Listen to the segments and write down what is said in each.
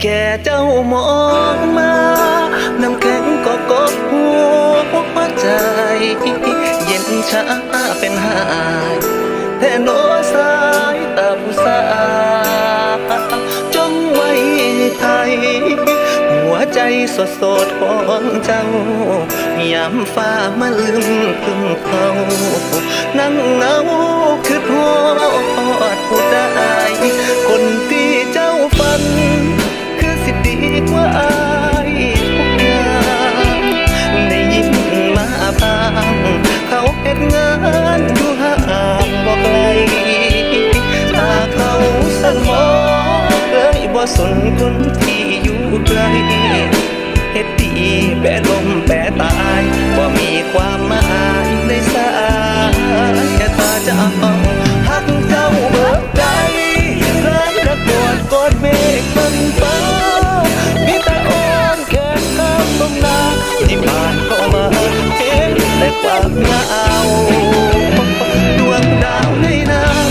แค่เจ้ามองมา น้ำแข็งก็กดหัวใจ เย็นชาเป็นหายแท่โนสายตาผู้สาวจงไว้ไทย หัวใจสดสดของเจ้ายามฟ้ามาลืมพึงเขานั่งเงา สนคนที่อยู่ไกลเฮ็ดดีแปรลมแปรตายบ่มีความหมายในสายตาเจ้าหักเจ้าเบิดใจเคยระกอดกอดเมฆบังฟ้ามีแต่อ้อนแค่ข้ามตรงน้าที่ผ่านเข้ามาเห็นแต่ความเหงาดวงดาวในน้ำ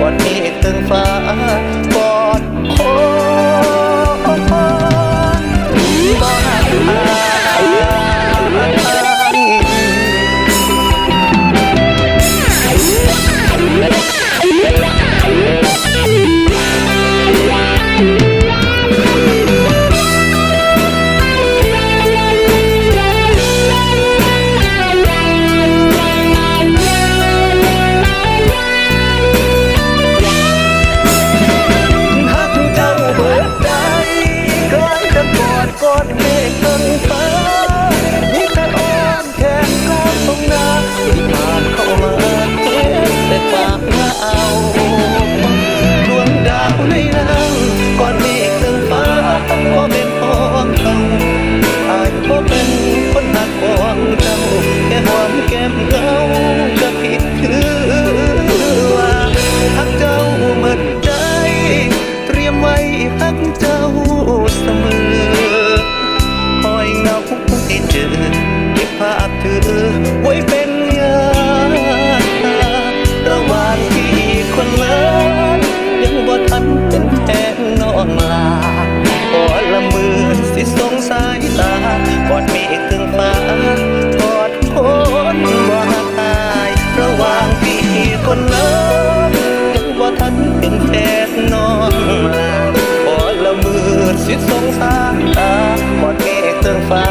กอนเมฆตึงฟ้ากอดคน เป็นแฟนน้องลาพอดละมือสิสงสารตากอดเมฆเตืองฟ้า